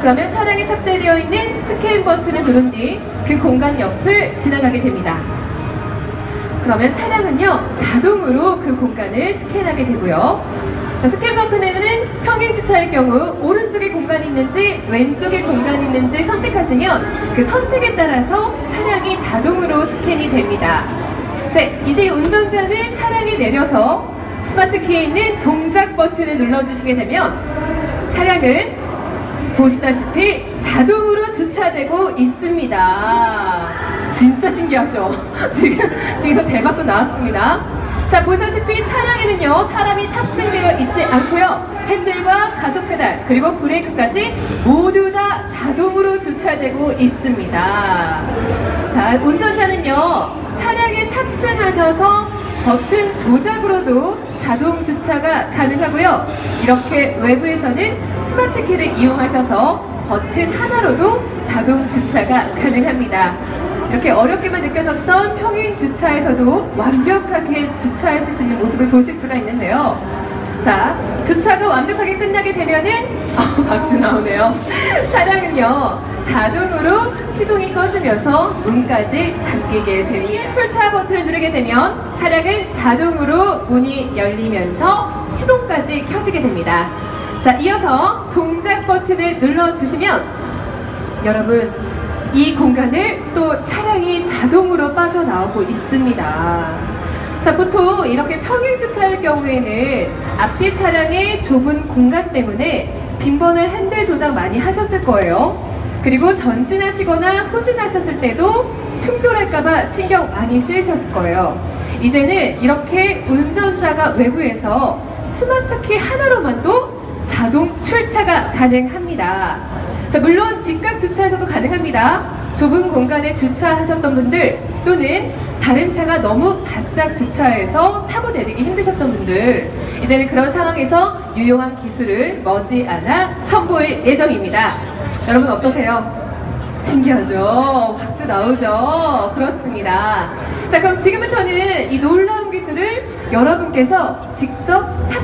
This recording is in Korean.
그러면 차량에 탑재되어 있는 스캔 버튼을 누른 뒤 그 공간 옆을 지나가게 됩니다. 그러면 차량은요 자동으로 그 공간을 스캔하게 되고요. 자 스캔 버튼에는 평행 주차일 경우 오른쪽에 공간이 있는지 왼쪽에 공간이 있는지 선택하시면 그 선택에 따라서 차량이 자동으로 스캔이 됩니다. 자 이제 운전자는 차량이 내려서 스마트 키에 있는 동작 버튼을 눌러주시게 되면 차량은 보시다시피 자동으로 주차되고 있습니다. 진짜 신기하죠? 지금, 지금 대박도 나왔습니다. 자, 보시다시피 차량에는요, 사람이 탑승되어 있지 않고요. 핸들과 가속 페달, 그리고 브레이크까지 모두 다 자동으로 주차되고 있습니다. 자, 운전자는요, 차량에 탑승하셔서 버튼 조작으로도 자동 주차가 가능하고요. 이렇게 외부에서는 스마트 키를 이용하셔서 버튼 하나로도 자동 주차가 가능합니다. 이렇게 어렵게만 느껴졌던 평행 주차에서도 완벽하게 주차하실 수 있는 모습을 보실 수가 있는데요. 자, 주차가 완벽하게 끝나게 되면은, 어, 박수 나오네요. 차량은요, 자동으로 시동이 꺼지면서 문까지 잠기게 됩니다. 출차 버튼을 누르게 되면 차량은 자동으로 문이 열리면서 시동까지 켜지게 됩니다. 자, 이어서 동작 버튼을 눌러주시면 여러분, 이 공간을 또 차량이 자동으로 빠져나오고 있습니다. 자, 보통 이렇게 평행 주차할 경우에는 앞뒤 차량의 좁은 공간 때문에 빈번을 핸들 조작 많이 하셨을 거예요. 그리고 전진하시거나 후진하셨을 때도 충돌할까봐 신경 많이 쓰이셨을 거예요. 이제는 이렇게 운전자가 외부에서 스마트 키 하나로만도 자동 출차가 가능합니다. 자, 물론 직각 주차에서도 가능합니다. 좁은 공간에 주차하셨던 분들 또는 다른 차가 너무 바싹 주차해서 타고 내리기 힘드셨던 분들 이제는 그런 상황에서 유용한 기술을 머지않아 선보일 예정입니다. 여러분 어떠세요? 신기하죠? 박수 나오죠? 그렇습니다. 자, 그럼 지금부터는 이 놀라운 기술을 여러분께서 직접 탑승